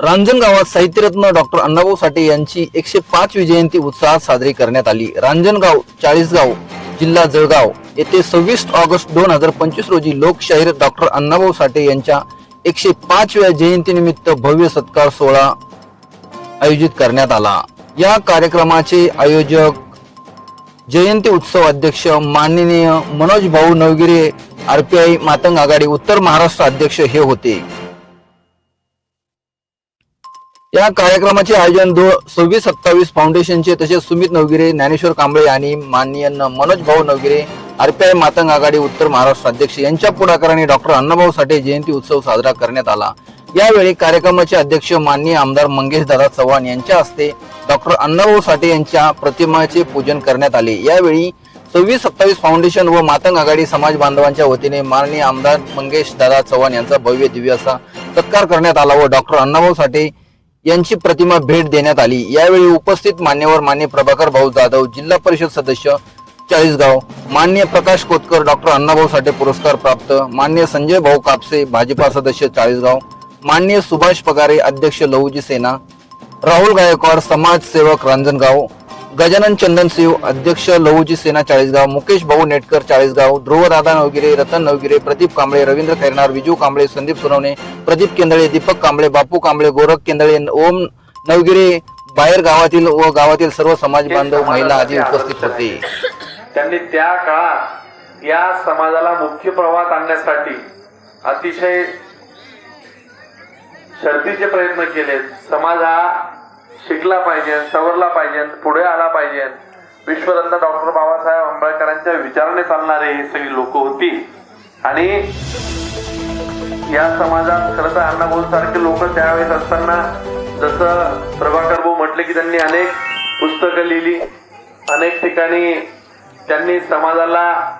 रांजणगावात साहित्यरत्न डॉक्टर अण्णाभाऊ साठे यांची एकशे पाचवी जयंती उत्साहात साजरी करण्यात आली. रांजणगाव चाळीसगाव जिल्हा जळगाव येथे सव्वीस ऑगस्ट दोन हजार पंचवीस रोजी लोकशाहीर डॉक्टर अण्णाभाऊ साठे यांच्या एकशे पाचव्या जयंतीनिमित्त भव्य सत्कार सोहळा आयोजित करण्यात आला. या कार्यक्रमाचे आयोजक जयंती उत्सव अध्यक्ष माननीय मनोज भाऊ नवगिरे आरपीआय मातंग आघाडी उत्तर महाराष्ट्र अध्यक्ष हे होते. या कार्यक्रमाचे आयोजन दो सव्वीस सत्तावीस फाउंडेशनचे तसेच सुमित नवगिरे ज्ञानेश्वर कांबळे आणि माननीय मनोज भाऊ नवगिरे आरपीआय मातंग आघाडी उत्तर महाराष्ट्र अध्यक्ष यांच्या पुढाकाराने डॉक्टर अण्णाभाऊ साठे जयंती उत्सव साजरा करण्यात आला. यावेळी कार्यक्रमाचे अध्यक्ष माननीय आमदार मंगेश दादा चव्हाण यांच्या हस्ते डॉक्टर अण्णाभाऊ साठे यांच्या प्रतिमाचे पूजन करण्यात आले. यावेळी सव्वीस सत्तावीस फाउंडेशन व मातंग आघाडी समाज बांधवांच्या वतीने माननीय आमदार मंगेश दादा चव्हाण यांचा भव्य दिव्य असा सत्कार करण्यात आला व डॉक्टर अण्णाभाऊ साठे यांची प्रतिमा भेट देण्यात आली. यावेळी उपस्थित मान्यवर मान्य प्रभाकर भाऊ जाधव जिल्हा परिषद सदस्य चाळीसगाव मान्य प्रकाश कोतकर डॉक्टर अण्णाभाऊ साठे पुरस्कार प्राप्त मान्य संजय भाऊ कापसे भाजपा सदस्य चाळीसगाव मान्य सुभाष पगारे अध्यक्ष लहुजी सेना राहुल गायकवाड समाजसेवक रांजणगाव गजानन चंदनशिव अध्यक्ष लहुजी सेना चाळीसगाव मुकेश भाऊ नेटकर चाळीसगाव ध्रुवदादा नवगिरे रतन नवगिरे प्रदीप कांबळे रवींद्र खैरनार विजू कांबळे संदीप सोनवणे प्रदीप केंदळे दीपक कांबळे बापू कांबळे गोरख केंदळे ओम नवगिरे बाहेर गावातील व गावातील सर्व समाज बांधव महिला आदी उपस्थित होते. त्यांनी त्या काळात या समाजाला मुख्य प्रवाहात आणण्यासाठी अतिशय शर्तीचे प्रयत्न केले समाज हा शिकला पाहिजे सवरला पाहिजे पुढे आला पाहिजे. विश्वरत्न डॉक्टर बाबासाहेब आंबेडकरांच्या विचाराने चालणारे हे सगळी लोक होती. आणि या समाजात खरं तर अण्णाभाऊ सारखे लोक त्यावेळेस असताना जसं प्रभाकर भाऊ म्हटले की त्यांनी अनेक पुस्तकं लिहिली. अनेक ठिकाणी त्यांनी समाजाला